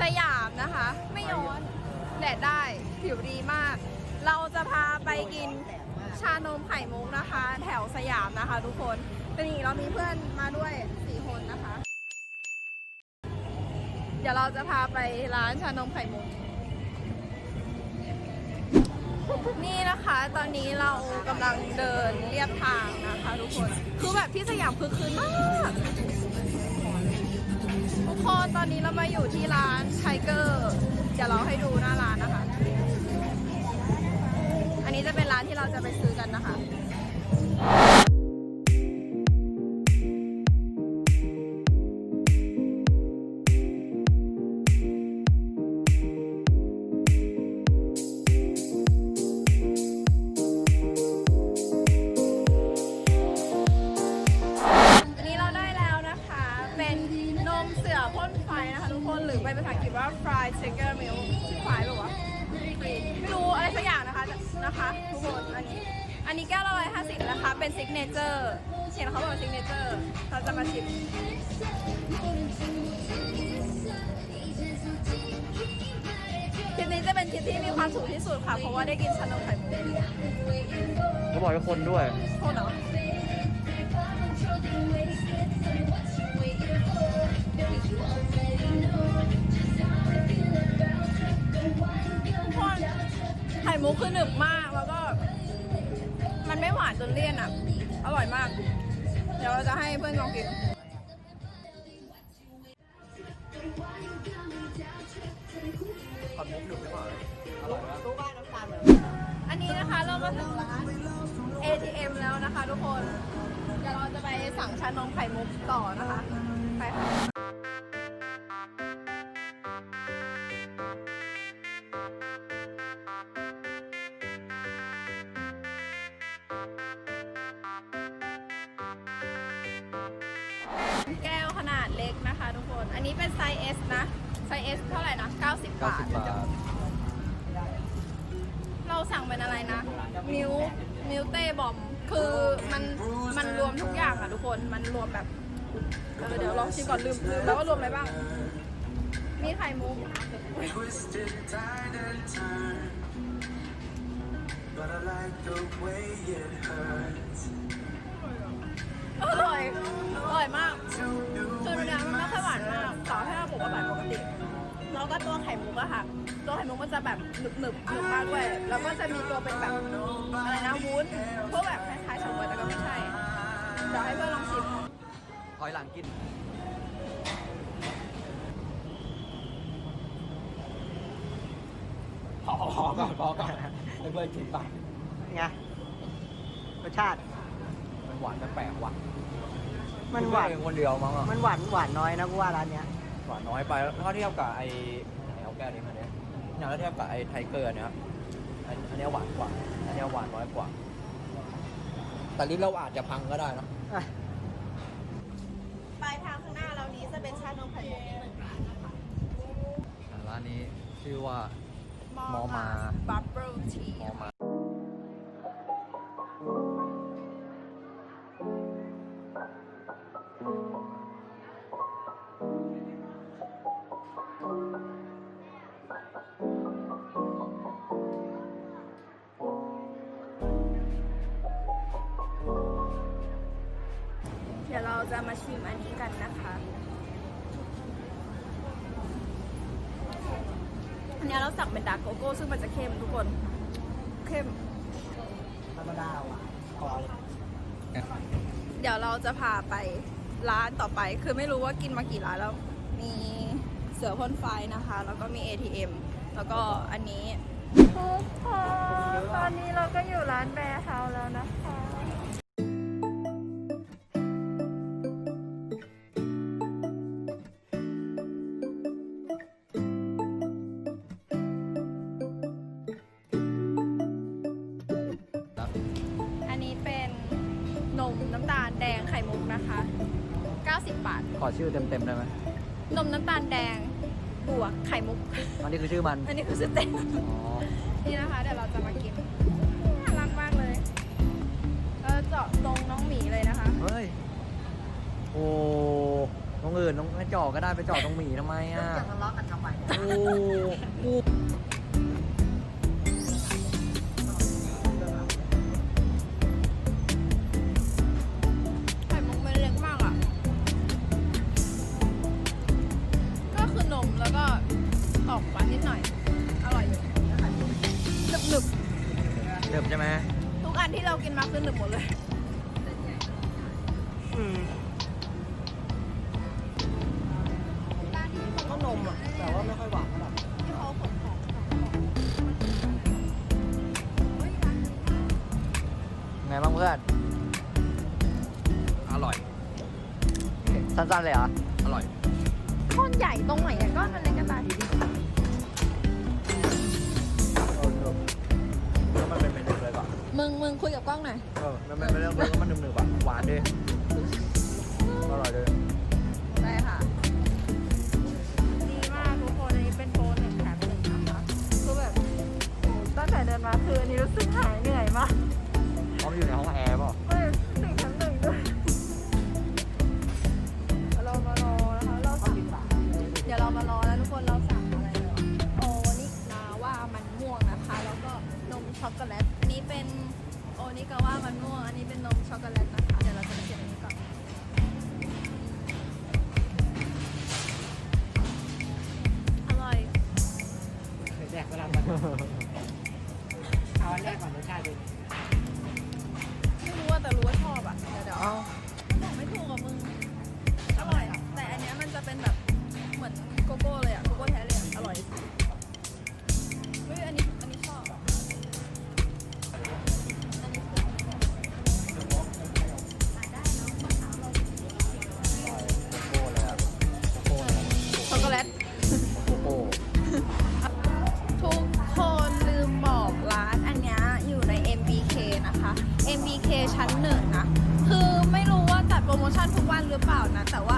สยามนะคะ ไม่ย้อนแดดได้ผิวดีมาก เราจะพาไปกินชานมไข่มุกนะคะ แถวสยามนะคะ ทุกคนเป็นนี้เรามีเพื่อนมาด้วยสี่คนนะคะ เดี๋ยวเราจะพาไปร้านชานมไข่มุกนี่นะคะ ตอนนี้เรากำลังเดินเรียบทางนะคะ ทุกคน คือแบบที่สยามคือคืนมาก คนตอนนี้เรามาอยู่ที่ร้านไทเกอร์เดี๋ยวเราให้ดูหน้าร้านนะคะ อันนี้จะเป็นร้านที่เราจะไปซื้อกันนะคะ พ่นไฟนะคะทุกคนหรือเป็นภาษาอังกฤษว่า fried tiger milk ชื่อ fried หรือวะไม่รู้อะไรสักอย่างนะคะนะคะ ทุกคนอันนี้ อันนี้แก้วละร้อยห้าสิบนะคะ เป็นซิกเนเจอร์เห็นเขาบอกว่าซิกเนเจอร์เราจะมาชิมคลิปนี้จะเป็นคลิปที่มีความสุขที่สุดค่ะ เพราะว่าได้กินชานมไข่มุกเขาบอกให้คนด้วยโทษเนาะ เดี๋ยวเราจะให้เพื่อนลองกินผัดมุกหนึบหรือเปล่าอร่อยนะอันนี้นะคะเรามาถึงร้าน ATM แล้วนะคะทุกคน เดี๋ยวเราจะไปสั่งชานมไข่มุกต่อนะคะ ไปค่ะ ล็กนะคะทุกคน อันนี้เป็นไซส์ S นะ ไซส์ S เท่าไหร่นะ 90 บาท 90 บาท เราสั่งเป็นอะไรนะ มิวมิวเต้บอม คือมันมันรวมทุกอย่างอะทุกคน มันรวมแบบเออเดี๋ยวลองชิมก่อนลืมลืมแล้วว่ารวมอะไรบ้าง มีไข่มุก Twisted, tied and turned. But I like the way it hurts. อร่อย อร่อยมาก ว่าหวานปกติ แล้วก็ตัวไข่มุกอะค่ะ ตัวไข่มุกมันจะแบบหนึบหนึบๆหนึบมากด้วย แล้วก็จะมีตัวเป็นแบบอะไรนะวุ้นพวกแบบคล้ายๆเฉาก๊วยแต่ก็ไม่ใช่เดี๋ยวให้เพื่อนลองชิมถอยหลังกินพอพอก่อนพอก่อนให้เพื่อนกินไปไงรสชาติมันหวานแปลกๆว่ะมันหวานกิไปเองคนเดียวมั้งอะมันหวานหวานน้อยนะกูว่าร้านเนี้ย หวานน้อยไปถ้าเทียบกับไอ้ไหนเอาแก้วนี้มาเนี่ยอย่างถ้าเทียบกับไอ้ไทเกอร์เนี่ยอันอันเนี้ยหวานกว่า อันเนี้ยหวานน้อยกว่า แต่ลิ้นเราอาจจะพังก็ได้เนอะอะปลายทางข้างหน้าเรานี้จะเป็นชานมไข่มุกหนึ่งร้านนะคะร้านนี้ชื่อว่า มอมา บับเบิลที มอมา เดี๋ยวเราจะมาชิมอันนี้กันนะคะอันนี้เราสั่งเป็นดาร์กโกโก้ซึ่งมันจะเข้มทุกคน เข้มธรรมดาว่ะพอเลยเดี๋ยวเราจะพาไปร้านต่อไป คือไม่รู้ว่ากินมากี่ร้านแล้ว มีเสือพ่นไฟนะคะ แล้วก็มี ATM แล้วก็อันนี้ทุกคนตอนนี้เราก็อยู่ร้านแบร์เฮาส์แล้วนะคะ มน้ำตาลแดงไข่มุกนะคะ 90 บาท ขอชื่อเต็มๆได้ไหมนมน้ำตาลแดงบวกไข่มุก อันนี้คือชื่อมัน อันนี้คือสเต็ปอ๋อ นี่นะคะเดี๋ยวเราจะมากินน่ารักมากเลยเราเจาะตรงน้องหมีเลยนะคะ เฮ้ย โอ้น้องรงอื่นตรงไม่จอดก็ได้ไปจอดตรงหมีทำไมอะจะทะเลาะกันทำไมเนี่ยโอ้ ก็นมอะ แต่ว่าไม่ค่อยหวานเท่าไหร่ที่เขาขนของไงบ้างเพื่อน อร่อย สั้นๆเลยเหรอ อร่อย ก้อนใหญ่ตรงไหนอะก้อนมันเล็กกระตายดีแล้วมันเป็นเมนูเลยป่ะมึงมึงคุยกับกล้องหน่อย เออมันเป็นเรื่องเลยมันหนึบๆอะ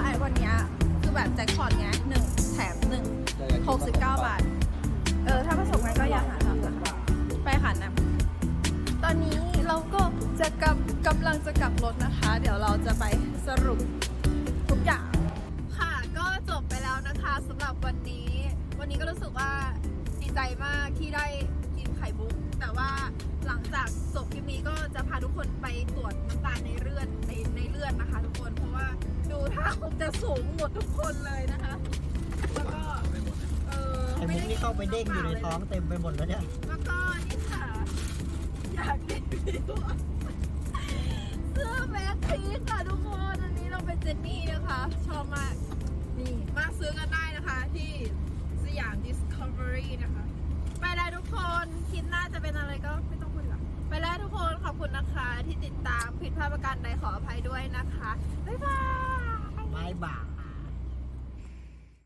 ไอ้วันเนี้ยคือแบบแจ็คพอตไงหนึ่งแถมหนึ่งหกสิบเก้าบาท เออ ถ้าผสมกันก็อย่าหาทำนะคะไปค่ะนะตอนนี้เราก็จะกำกำลังจะกลับรถนะคะ เดี๋ยวเราจะไปสรุปทุกอย่าง ค่ะก็จบไปแล้วนะคะสำหรับวันนี้ วันนี้ก็รู้สึกว่าดีใจมากที่ได้กินไข่มุกแต่ว่าหลังจากจบคลิปนี้ก็จะพาทุกคนไปตรวจน้ำตาลในเลือดในในเลือดนะคะ ทุกคนเพราะว่า ดูท่าคงจะสูงหมดทุกคนเลยนะคะ แล้วก็ เออไอ้มุกนี่เข้าไปเด้งอยู่ในท้องเต็มไปหมดแล้วเนี่ย แล้วก็นี่ค่ะ อยากกินเสื้อแบ็คพีคค่ะทุกคนอันนี้เราเป็นเจนนี่นะคะ ชอบมาก นี่มาซื้อกันได้นะคะที่สยาม Discovery นะคะ ไปแล้วทุกคนคลิปหน้าจะเป็นอะไรก็ไม่ต้องพูดหรอกไปแล้วทุกคนขอบคุณนะคะที่ติดตามผิดพลาดประการใดขออภัยด้วยนะคะ บ๊ายบายบายบาย